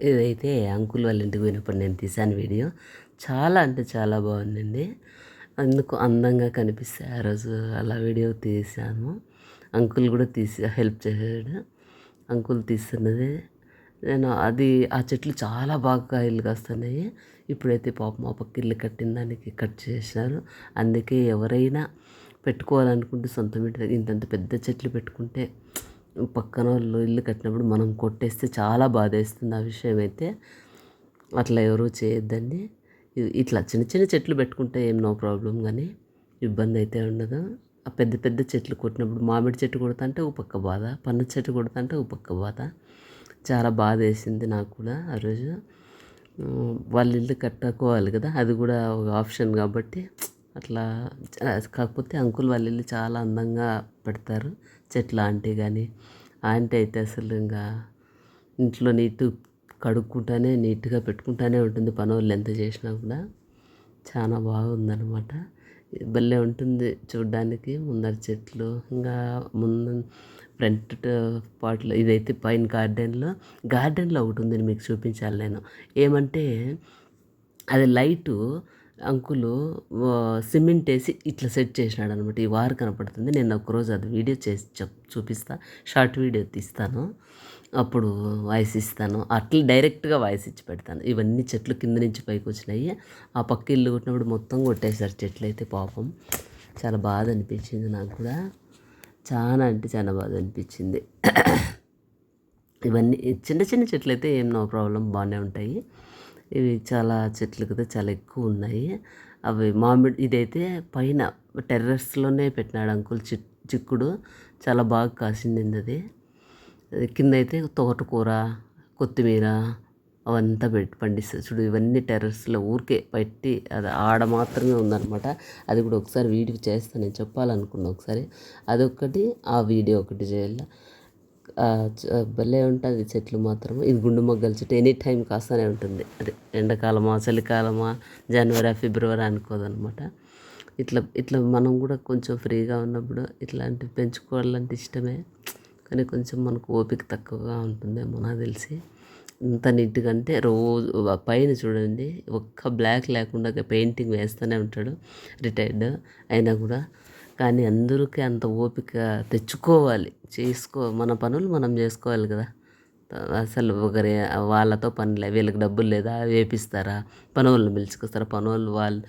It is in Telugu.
ఇదైతే అంకుల్ వాళ్ళ ఇంటికి పోయినప్పుడు నేను తీశాను వీడియో చాలా అంటే చాలా బాగుందండి. అందుకు అందంగా కనిపిస్తాయి ఆ రోజు అలా వీడియో తీశాను. అంకుల్ కూడా తీసి హెల్ప్ చేశాడు. అంకుల్ తీస్తున్నది. నేను అది ఆ చెట్లు చాలా బాగా కాయలు కాస్తున్నాయి. ఇప్పుడైతే పాపం మా పక్క ఇల్లు కట్టిన దానికి కట్ చేసినారు అందుకే ఎవరైనా పెట్టుకోవాలనుకుంటే సొంతం ఇంటి ఇంతంత పెద్ద చెట్లు పెట్టుకుంటే పక్కన వాళ్ళు ఇల్లు కట్టినప్పుడు మనం కొట్టేస్తే చాలా బాధేస్తుంది. ఆ విషయం అయితే అట్లా ఎవరూ చేయొద్దండి. ఇట్లా చిన్న చిన్న చెట్లు పెట్టుకుంటే ఏం నో ప్రాబ్లం కానీ ఇబ్బంది అయితే ఉండదు. ఆ పెద్ద పెద్ద చెట్లు కొట్టినప్పుడు మామిడి చెట్టు కొడుతుంటే ఒక పక్క బాధ పన్ను చెట్టు కొడుతుంటే ఒక పక్క బాధ. చాలా బాధ వేసింది నాకు కూడా ఆ రోజు. వాళ్ళ ఇల్లు కట్టుకోవాలి కదా అది కూడా ఒక ఆప్షన్ కాబట్టి అట్లా కాకపోతే అంకుల్ వాళ్ళు వెళ్ళి చాలా అందంగా పెడతారు. చెట్లు ఆంటీ కానీ ఆంటీ అయితే అసలు ఇంకా ఇంట్లో నీట్ కడుక్కుంటానే నీట్గా పెట్టుకుంటానే ఉంటుంది. పని వాళ్ళు ఎంత చేసినా కూడా చాలా బాగుందనమాట భలే ఉంటుంది చూడ్డానికి. ముందర చెట్లు ఇంకా ముందు ఫ్రంట్ పార్ట్లో ఇదైతే పైన గార్డెన్లో గార్డెన్లో ఒకటి ఉంది మీకు చూపించాలి నేను. ఏమంటే అది లైటు అంకులు సిమెంట్ వేసి ఇట్లా సెట్ చేసినాడు అనమాట ఈ వారు కనపడుతుంది. నేను ఒకరోజు అది వీడియో చేసి చెప్ చూపిస్తా. షార్ట్ వీడియో తీస్తాను. అప్పుడు వాయిస్ ఇస్తాను. అట్లా డైరెక్ట్గా వాయిస్ ఇచ్చి పెడతాను. ఇవన్నీ చెట్లు కింద నుంచి పైకి వచ్చినాయి. ఆ పక్క ఇల్లు కొట్టినప్పుడు మొత్తం కొట్టేశారు చెట్లు అయితే పాపం. చాలా బాధ అనిపించింది నాకు కూడా. చాలా అంటే చాలా బాధ అనిపించింది. ఇవన్నీ చిన్న చిన్న చెట్లు అయితే ఏం నో ప్రాబ్లం బాగానే ఉంటాయి. ఇవి చాలా చెట్లు కదా చాలా ఎక్కువ ఉన్నాయి. అవి మామిడి ఇదైతే పైన టెర్రస్లోనే పెట్టినాడు అంకుల్ చి చిక్కుడు. చాలా బాగా కాసింది అది. కింద అయితే తోటకూర కొత్తిమీర అవంతా పెట్టి పండిస్తారు. చూడు ఇవన్నీ టెర్రస్లో ఊరికే పెట్టి అది ఆడ మాత్రమే ఉందన్నమాట. అది కూడా ఒకసారి వీడియో చేస్తాను నేను చెప్పాలనుకున్నా ఒకసారి. అదొకటి ఆ వీడియో ఒకటి చేయాలి. భలే ఉంటుంది చెట్లు మాత్రం ఇది గుండు మొగ్గల చెట్టు. ఎనీ టైం కాస్తూనే ఉంటుంది. అది ఎండాకాలమా చలికాలమా జనవరి ఫిబ్రవరి అనుకోదనమాట. ఇట్లా ఇట్లా మనం కూడా కొంచెం ఫ్రీగా ఉన్నప్పుడు ఇట్లాంటివి పెంచుకోవాలంటే ఇష్టమే. కానీ కొంచెం మనకు ఓపిక తక్కువగా ఉంటుందేమో నాకు తెలిసి. ఇంత నీట్గా అంటే రోజు పైన చూడండి ఒక్క బ్లాక్ లేకుండా పెయింటింగ్ వేస్తూనే ఉంటాడు. రిటైర్డ్ అయినా కూడా కానీ అందరికీ అంత ఓపిక తెచ్చుకోవాలి. చేసుకో మన పనులు మనం చేసుకోవాలి కదా. అసలు ఒకరి వాళ్ళతో పని వీళ్ళకి డబ్బులు లేదా వేపిస్తారా? పనులను పిలుచుకొస్తారా? పనులు వాళ్ళు